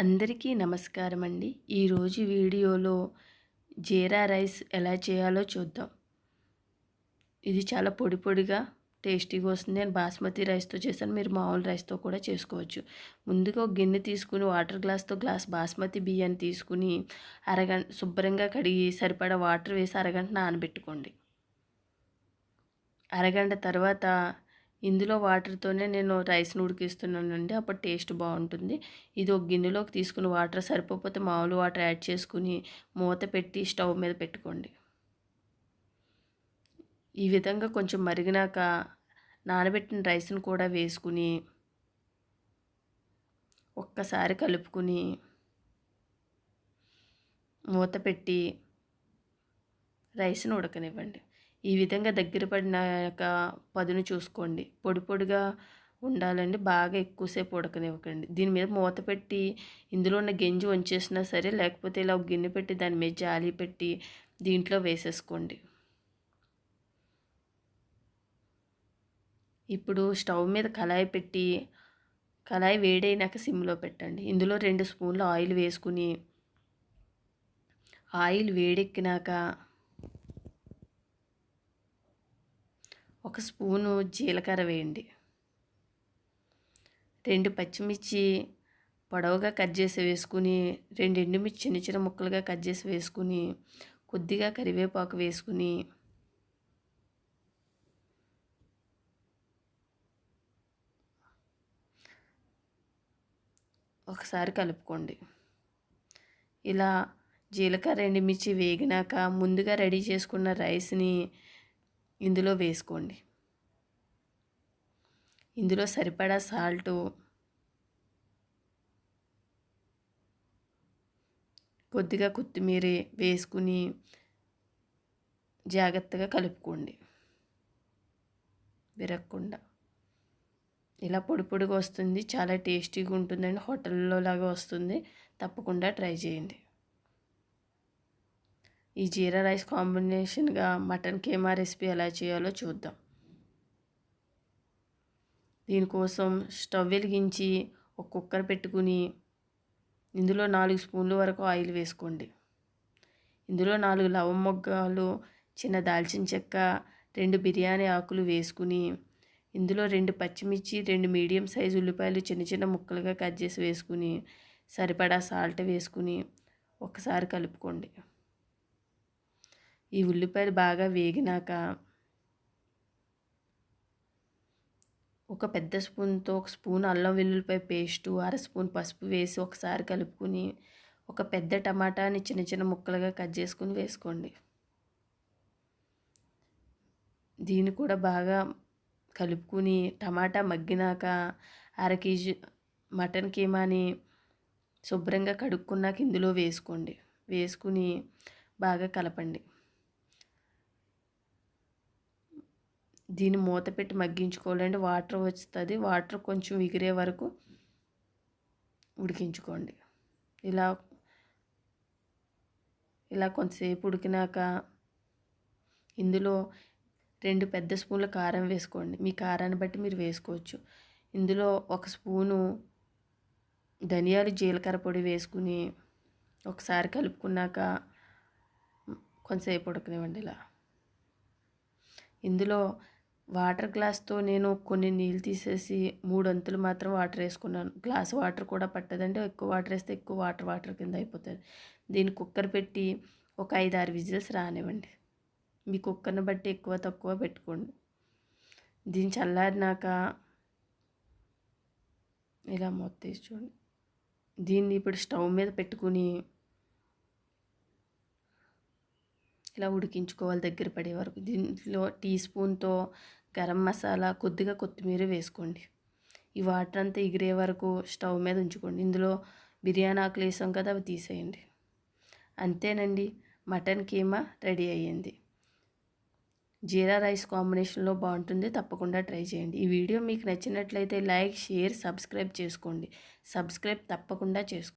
అందరికీ నమస్కారం అండి ఈరోజు వీడియోలో జీరా రైస్ ఎలా చేయాలో చూద్దాం. ఇది చాలా పొడి పొడిగా టేస్టీగా వస్తుంది. నేను బాస్మతి రైస్తో చేశాను. మీరు మామూలు రైస్తో కూడా చేసుకోవచ్చు. ముందుగా ఒక గిన్నె తీసుకుని వాటర్ గ్లాస్తో గ్లాస్ బాస్మతి బియ్యాన్ని తీసుకుని అరగంట శుభ్రంగా కడిగి సరిపడా వాటర్ వేసి అరగంట నానబెట్టుకోండి. అరగంట తర్వాత ఇందులో వాటర్తోనే నేను రైస్ని ఉడికిస్తున్నానండి అప్పుడు టేస్ట్ బాగుంటుంది. ఇది ఒక గిన్నెలోకి తీసుకుని వాటర్ సరిపోతే మామూలు వాటర్ యాడ్ చేసుకుని మూత పెట్టి స్టవ్ మీద పెట్టుకోండి. ఈ విధంగా కొంచెం మరిగినాక నానబెట్టిన రైస్ని కూడా వేసుకుని ఒక్కసారి కలుపుకుని మూత పెట్టి రైస్ను ఉడకనివ్వండి. ఈ విధంగా దగ్గర పడినాక పదును చూసుకోండి. పొడి పొడిగా ఉండాలండి. బాగా ఎక్కువసేపు ఉడకనివ్వకండి. దీని మీద మూత పెట్టి ఇందులో ఉన్న గెంజి వంచేసినా సరే లేకపోతే ఇలా గిన్నె పెట్టి దాని మీద జాలి పెట్టి దీంట్లో వేసేసుకోండి. ఇప్పుడు స్టవ్ మీద కళాయి పెట్టి కళాయి వేడైనాక సిమ్లో పెట్టండి. ఇందులో రెండు స్పూన్లు ఆయిల్ వేసుకుని ఆయిల్ వేడెక్కినాక ఒక స్పూను జీలకర్ర వేయండి. రెండు పచ్చిమిర్చి పొడవుగా కట్ చేసి వేసుకుని రెండు ఎండుమిర్చి చిన్న చిన్న ముక్కలుగా కట్ చేసి వేసుకుని కొద్దిగా కరివేపాకు వేసుకుని ఒకసారి కలుపుకోండి. ఇలా జీలకర్ర ఎండుమిర్చి వేగినాక ముందుగా రెడీ చేసుకున్న రైస్ని ఇందులో వేసుకోండి. ఇందులో సరిపడా సాల్టు కొద్దిగా కొత్తిమీర వేసుకుని జాగ్రత్తగా కలుపుకోండి. విరగకుండా. ఇలా పొడి పొడిగా వస్తుంది చాలా టేస్టీగా ఉంటుందండి హోటల్లో లాగా వస్తుంది. తప్పకుండా ట్రై చేయండి. ఈ జీరా రైస్ కాంబినేషన్గా మటన్ కేమా రెసిపీ ఎలా చేయాలో చూద్దాం. దీనికోసం స్టవ్ వెలిగించి ఒక కుక్కర్ పెట్టుకుని ఇందులో నాలుగు స్పూన్ల వరకు ఆయిల్ వేసుకోండి. ఇందులో నాలుగు లవ మొగ్గలు చిన్న దాల్చిన చెక్క రెండు బిర్యానీ ఆకులు వేసుకుని ఇందులో రెండు పచ్చిమిర్చి రెండు మీడియం సైజు ఉల్లిపాయలు చిన్న చిన్న ముక్కలుగా కట్ చేసి వేసుకుని సరిపడా సాల్ట్ వేసుకుని ఒకసారి కలుపుకోండి. ఈ ఉల్లిపాయలు బాగా వేగినాక ఒక పెద్ద స్పూన్తో ఒక స్పూన్ అల్లం వెల్లుల్లిపాయ పేస్టు అర స్పూన్ పసుపు వేసి ఒకసారి కలుపుకుని ఒక పెద్ద టమాటాని చిన్న చిన్న ముక్కలుగా కట్ చేసుకుని వేసుకోండి. దీన్ని కూడా బాగా కలుపుకుని టమాటా మగ్గినాక అర కేజీ మటన్ కీమాని శుభ్రంగా కడుక్కున్నాక ఇందులో వేసుకోండి. వేసుకుని బాగా కలపండి. దీన్ని మూత పెట్టి మగ్గించుకోవాలంటే వాటర్ వస్తుంది వాటర్ కొంచెం ఎగిరే వరకు ఉడికించుకోండి. ఇలా ఇలా కొంతసేపు ఉడికినాక ఇందులో రెండు పెద్ద స్పూన్ల కారం వేసుకోండి. మీ కారాన్ని బట్టి మీరు వేసుకోవచ్చు. ఇందులో ఒక స్పూను ధనియాలు జీలకర్ర పొడి వేసుకుని ఒకసారి కలుపుకున్నాక కొంతసేపు ఉడకనివ్వండి ఇలా. ఇందులో వాటర్ గ్లాస్తో నేను కొన్ని నీళ్ళు తీసేసి మూడు అంతులు మాత్రం వాటర్ వేసుకున్నాను. గ్లాస్ వాటర్ కూడా పట్టదండి. ఎక్కువ వాటర్ వేస్తే ఎక్కువ వాటర్ వాటర్ కింద అయిపోతుంది. దీన్ని కుక్కర్ పెట్టి ఒక ఐదు ఆరు విజిల్స్ రానివ్వండి. మీ కుక్కర్ని బట్టి ఎక్కువ తక్కువ పెట్టుకోండి. దీన్ని చల్లారినాక ఇలా మొత్తం చూడండి. దీన్ని ఇప్పుడు స్టవ్ మీద పెట్టుకుని ఇలా ఉడికించుకోవాలి దగ్గర పడే వరకు. దీంట్లో టీ స్పూన్తో గరం మసాలా కొద్దిగా కొత్తిమీర వేసుకోండి. ఈ వాటర్ అంతా ఎగిరే వరకు స్టవ్ మీద ఉంచుకోండి. ఇందులో బిర్యానీ ఆకులు వేసాం కదా అవి తీసేయండి. అంతేనండి మటన్ కీమా రెడీ అయ్యింది. జీరా రైస్ కాంబినేషన్లో బాగుంటుంది తప్పకుండా ట్రై చేయండి. ఈ వీడియో మీకు నచ్చినట్లయితే లైక్ షేర్ సబ్స్క్రైబ్ చేసుకోండి. సబ్స్క్రైబ్ తప్పకుండా చేసుకోండి